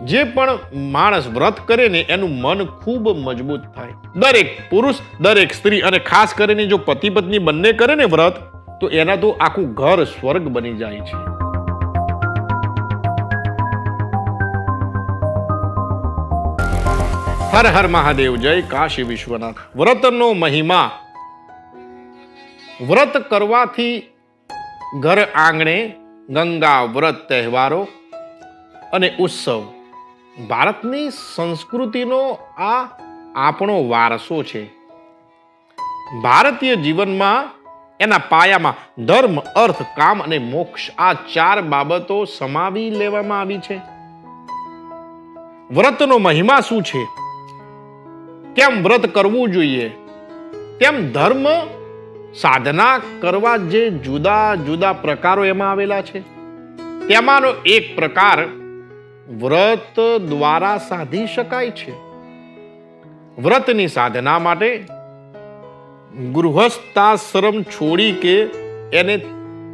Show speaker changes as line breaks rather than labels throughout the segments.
જે પણ માણસ વ્રત કરે ને એનું મન ખૂબ મજબૂત થાય. દરેક પુરુષ, દરેક સ્ત્રી અને ખાસ કરીને જો પતિ પત્ની બંને કરે ને વ્રત, તો એના તો આખું ઘર સ્વર્ગ બની જાય છે. હર હર મહાદેવ, જય કાશી વિશ્વનાથ. વ્રતનો મહિમા. વ્રત કરવાથી ઘર આંગણે ગંગા વ્રત તહેવારો અને ઉત્સવ. ભારતની સંસ્કૃતિનો આ આપણો વારસો છે. ભારતીય જીવનમાં એના પાયામાં ધર્મ, અર્થ, કામ અને મોક્ષ આ ચાર બાબતો સમાવી લેવામાં આવી છે. વ્રતનો મહિમા શું છે? કેમ વ્રત કરવું જોઈએ? તેમ ધર્મ સાધના કરવા જે જુદા જુદા પ્રકારો એમાં આવેલા છે? તેમાંનો એક પ્રકાર વ્રત દ્વારા સાધી શકાય છે. વ્રતની સાધના માટે ગૃહસ્થાશ્રમ છોડી કે એને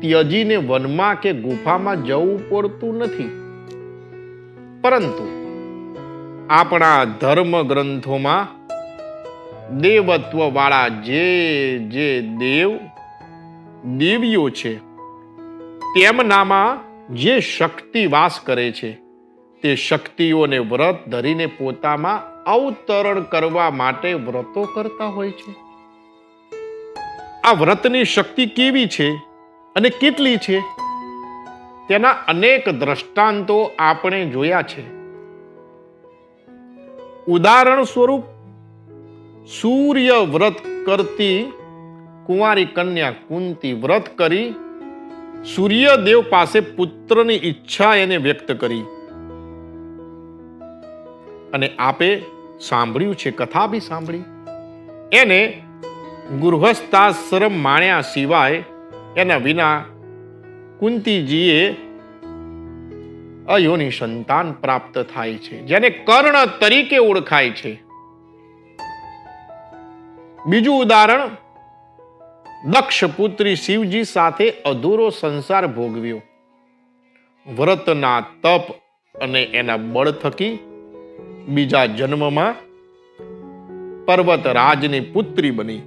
ત્યજીને વનમાં કે ગુફામાં જવું પડતું નથી. પરંતુ આપણા ધર્મ ગ્રંથોમાં દેવત્વ વાળા જે જે દેવ દેવીઓ છે, તેમનામાં જે શક્તિ વાસ કરે છે તે શક્તિઓને વ્રત ધરીને પોતામાં અવતરણ કરવા માટે વ્રતો કરતા હોય છે. આ વ્રતની શક્તિ કેવી છે અને કેટલી છે? તેના અનેક દ્રષ્ટાંતો આપણે જોયા છે. ઉદાહરણ સ્વરૂપ, સૂર્ય વ્રત કરતી કુંવારી કન્યા કુંતી વ્રત કરી, સૂર્યદેવ પાસે પુત્રની ઈચ્છા એને વ્યક્ત કરી. અને આપે સાંભળ્યું છે, કથા બી સાંભળી. એને ગૃહસ્થાશ્રમ માણ્યા સિવાય એના વિના કુંતીજીએ અયોની સંતાન પ્રાપ્ત થાય છે, જેને કર્ણ તરીકે ઓળખાય છે. બીજું ઉદાહરણ દક્ષ પુત્રી શિવજી સાથે અધૂરો સંસાર ભોગવ્યો. વ્રતના તપ અને એના બળ થકી બીજા જન્મમાં પર્વતરાજની પુત્રી બની.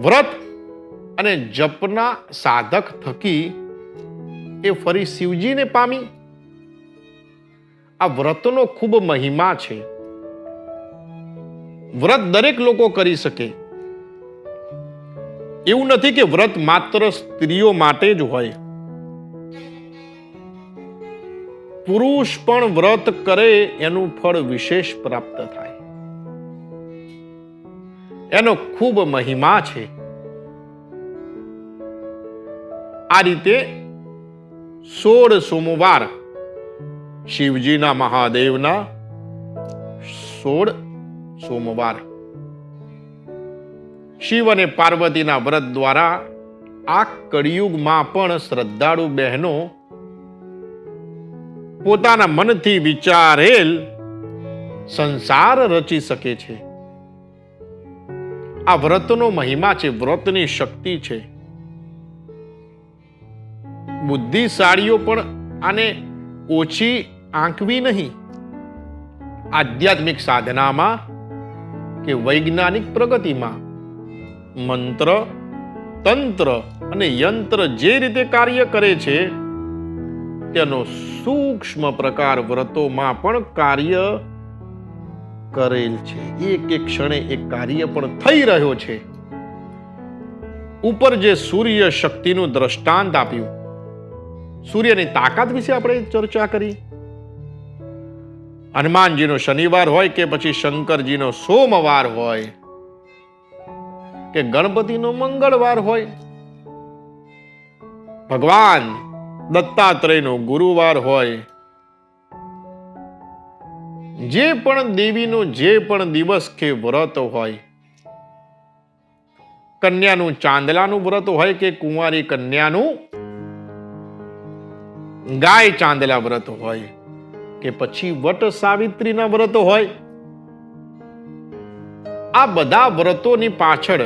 વ્રત અને જપના સાધક થકી એ ફરી શિવજીને પામી. આ વ્રતનો ખૂબ મહિમા છે. વ્રત દરેક લોકો કરી શકે. એવું નથી કે વ્રત માત્ર સ્ત્રીઓ માટે જ હોય. પુરુષ પણ વ્રત કરે, એનું ફળ વિશેષ પ્રાપ્ત થાય. એનો ખૂબ મહિમા છે. આ રીતે સોળ સોમવાર શિવજીના મહાદેવના સોળ સોમવાર શિવ અને પાર્વતીના વ્રત દ્વારા આ કળિયુગમાં પણ શ્રદ્ધાળુ બહેનો પોતાના મનથી વિચારેલ સંસાર રચી શકે છે. આ વ્રતનો મહિમા છે, વ્રતની શક્તિ છે. બુદ્ધિશાળીઓ પણ આને ઓછી આંકવી નહીં. આધ્યાત્મિક સાધનામાં કે વૈજ્ઞાનિક પ્રગતિમાં મંત્ર, તંત્ર અને યંત્ર જે રીતે કાર્ય કરે છે તેનો સૂક્ષ્મ પ્રકાર વ્રતોમાં પણ કાર્ય કરેલ છે. એક એક ક્ષણે એક કાર્ય પણ થઈ રહ્યો છે. ઉપર જે સૂર્ય શક્તિનું દ્રષ્ટાંત આપ્યું, સૂર્યની તાકાત વિશે આપણે ચર્ચા કરી. હનુમાનજીનો શનિવાર હોય કે પછી શંકરજીનો સોમવાર હોય, કે ગણપતિનો મંગળવાર હોય, ભગવાન દત્તાત્રેયનો ગુરુવાર હોય. જે પણ દેવીનો જે પણ દિવસ કે વ્રત હોય, કન્યાનું ચાંદલાનું વ્રત હોય કે કુંવારી કન્યાનું, ગાય ચાંદલા વ્રત હોય કે પછી વટ સાવિત્રીના વ્રત હોય, આ બધા વ્રતોની પાછળ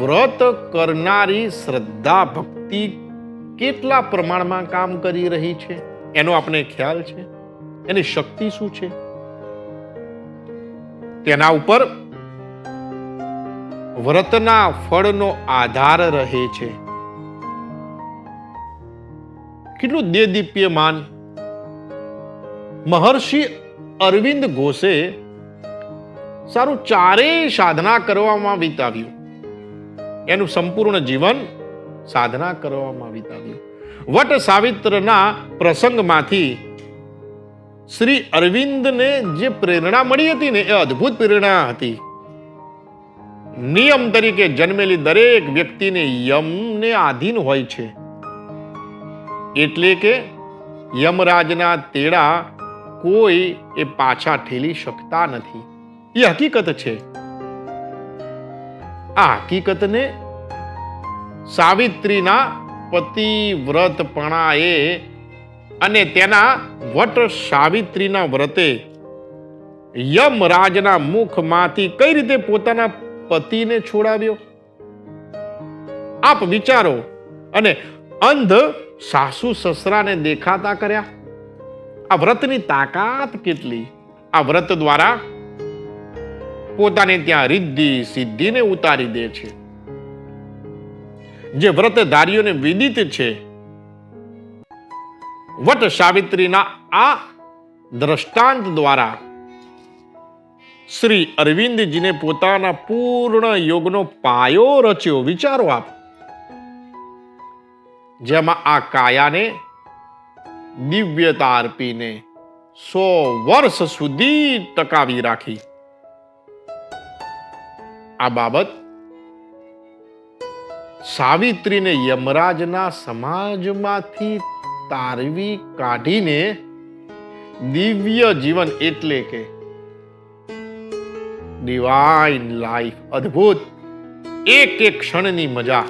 વ્રત કરનારી શ્રદ્ધા ભક્તિ કેટલા પ્રમાણમાં કામ કરી રહી છે? એનો આપણે ખ્યાલ છે? એની શક્તિ શું છે? તેના ઉપર વ્રતના ફળનો આધાર રહે છે. કેટલું દેદીપ્યમાન? મહર્ષિ અરવિંદ ઘોષે સારું ચારેય સાધના કરવામાં વિતાવ્યું. એનું સંપૂર્ણ જીવન સાધના કરવામાં વિતાવ્યું વટ સાવિત્રના પ્રસંગમાંથી શ્રી અરવિંદને જે પ્રેરણા મળી હતી ને, એ અદ્ભુત પ્રેરણા હતી. નિયમ તરીકે જન્મેલી દરેક વ્યક્તિને યમને આધીન હોય છે. એટલે કે યમરાજના તેડા કોઈ એ પાછા ઠેલી શકતા નથી. એ હકીકત છે. આ હકીકતને સાવિત્રીના પતિવ્રતપણાએ અને તેના વટ સાવિત્રીના વ્રતે યમરાજના મુખમાંથી કઈ રીતે પોતાના પતિને છોડાવ્યો? આપ વિચારો. અને અંધ સાસુ સસરાને દેખાતા કર્યા. આ વ્રતની તાકાત કેટલી? આ વ્રત દ્વારા પોતાને ત્યાં રિદ્ધિ સિદ્ધિને ઉતારી દે છે. જે વ્રતધારીઓને વિદિત છે. વટ સાવિત્રીના આ દ્રષ્ટાંત દ્વારા શ્રી અરવિંદજીને પોતાના પૂર્ણ યોગનો પાયો રચ્યો. વિચારો આપ. જેમાં આ કાયાને દિવ્યતા અર્પીને સો વર્ષ સુધી ટકાવી રાખી. આ બાબત સાવિત્રીને યમરાજના સમાજમાંથી તારવી કાઢીને દિવ્ય જીવન એટલે કે ડિવાઇન લાઈફ અદ્ભુત. એક એક ક્ષણની મજા.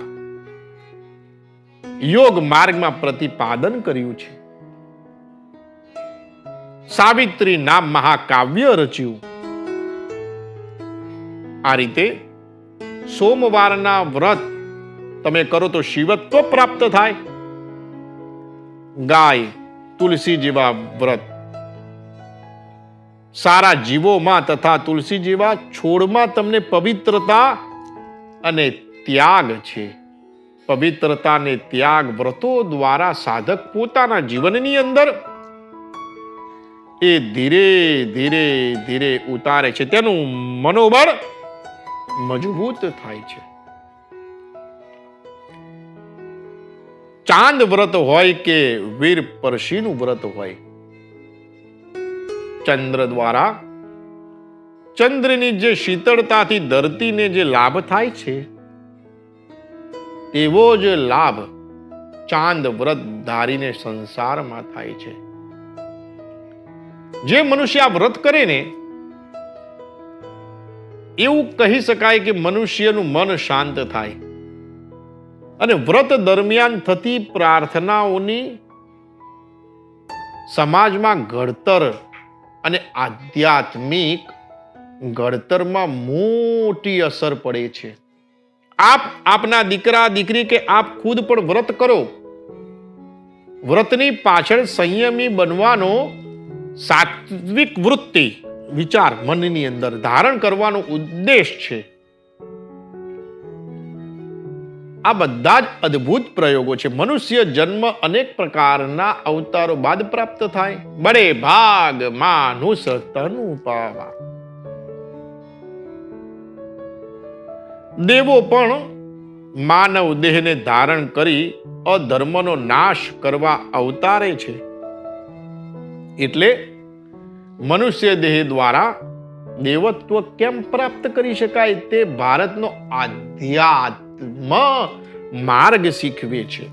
યોગ માર્ગમાં પ્રતિપાદન કર્યું છે. સાવિત્રી નામ મહાકાવ્ય રચ્યું. આ રીતે સોમવારના વ્રત તમે કરો તો શિવત્વ પ્રાપ્ત થાય. ગાય, તુલસી જેવા વ્રત. સારા જીવોમાં તથા તુલસી જેવા છોડમાં તમને પવિત્રતા અને ત્યાગ છે. પવિત્રતા અને ત્યાગ વ્રતો દ્વારા સાધક પોતાના જીવનની અંદર એ ધીરે ધીરે ધીરે ઉતારે છે. તેનું મનોબળ મજબૂત થાય છે. ચાંદ વ્રત હોય કે વીર પરશીનું વ્રત હોય? ચંદ્ર દ્વારા ચંદ્રની જે શીતળતાથી ધરતીને જે લાભ થાય છે, એવો જ લાભ ચાંદ વ્રત ધારીને સંસારમાં થાય છે. જે મનુષ્ય આ વ્રત કરે ને, એવું કહી શકાય કે મનુષ્યનું મન શાંત થાય. અને વ્રત દરમિયાન થતી પ્રાર્થનાઓની સમાજમાં ઘડતર અને આધ્યાત્મિક ઘડતરમાં મોટી અસર પડે છે. આપ, આપના દીકરા, દીકરી કે આપ ખુદ પણ વ્રત કરો. વ્રતની પાછળ સંયમી બનવાનો સાત્વિક વૃત્તિ વિચાર મનની અંદર ધારણ કરવાનો ઉદ્દેશ છે. આ બધા જ અદ્ભુત પ્રયોગો છે. મનુષ્ય જન્મ અનેક પ્રકારના અવતારો બાદ પ્રાપ્ત થાય. બડે ભાગ માનુષ તનુ પાવા દેવો પણ માનવ દેહને ધારણ કરી અધર્મનો નાશ કરવા અવતારે છે. એટલે મનુષ્ય દેહ દ્વારા દેવત્વ કેમ પ્રાપ્ત કરી શકાય તે ભારતનો આધ્યાત્મ માર્ગ શીખવે છે.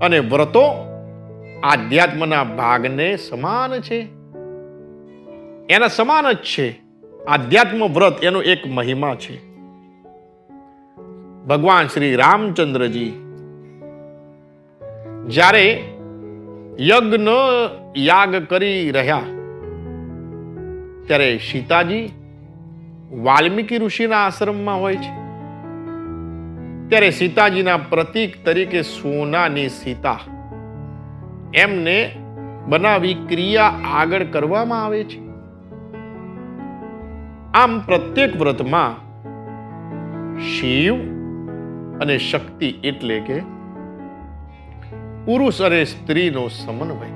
અને વ્રતો આધ્યાત્મના ભાગને સમાન છે. એના સમાન જ છે. આધ્યાત્મ વ્રત એનો એક મહિમા છે. ભગવાન શ્રી રામચંદ્રજી જ્યારે યજ્ઞ યાગ કરી રહ્યા, ત્યારે સીતાજી વાલ્મીકી ઋષિના આશ્રમમાં હોય છે. ત્યારે સીતાજીના પ્રતીક તરીકે સોનાની સીતા. એમને બનાવી ક્રિયા આગળ કરવામાં આવે છે. આમ પ્રત્યેક વ્રતમાં શિવ અને શક્તિ એટલે કે પુરુષ અને સ્ત્રીનો સમન્વય.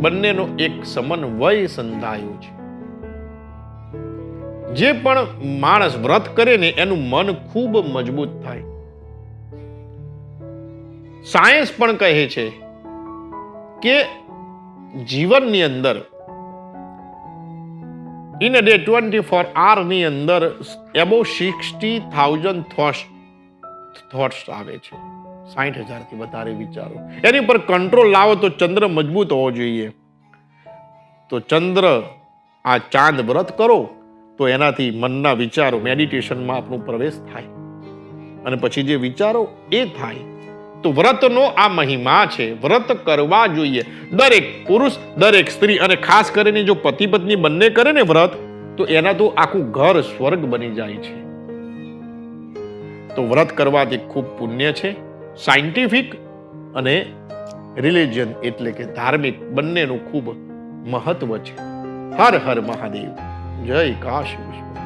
બંનેનો એક સમન્વય સંધાયો છે. જે પણ માણસ વ્રત કરે ને એનું મન ખૂબ મજબૂત થાય. સાયન્સ પણ કહે છે કે જીવનની અંદર in a day twenty four આવરની અંદર about sixty thousand thoughts thoughts આવે છે. સાઠ હજારથી વધારે વિચારો. એની પર કંટ્રોલ લાવો તો ચંદ્ર મજબૂત હોવો જોઈએ. તો ચંદ્ર આ ચાંદ વ્રત કરો તો એનાથી મનના વિચારો મેડિટેશનમાં આપણો પ્રવેશ થાય. અને પછી જે વિચારો એ થાય, તો વ્રતનો આ મહિમા છે, વ્રત કરવા જોઈએ. દરેક પુરુષ, દરેક સ્ત્રી અને ખાસ કરીને જો પતિ પત્ની બંને કરે ને વ્રત, તો એના તો આખું ઘર સ્વર્ગ બની જાય છે. તો વ્રત કરવાથી ખૂબ પુણ્ય છે, સાયન્ટિફિક અને રિલિજન એટલે કે ધાર્મિક બંનેનું ખૂબ મહત્વ છે. હર હર મહાદેવ. જય કાશી. વિશ્વ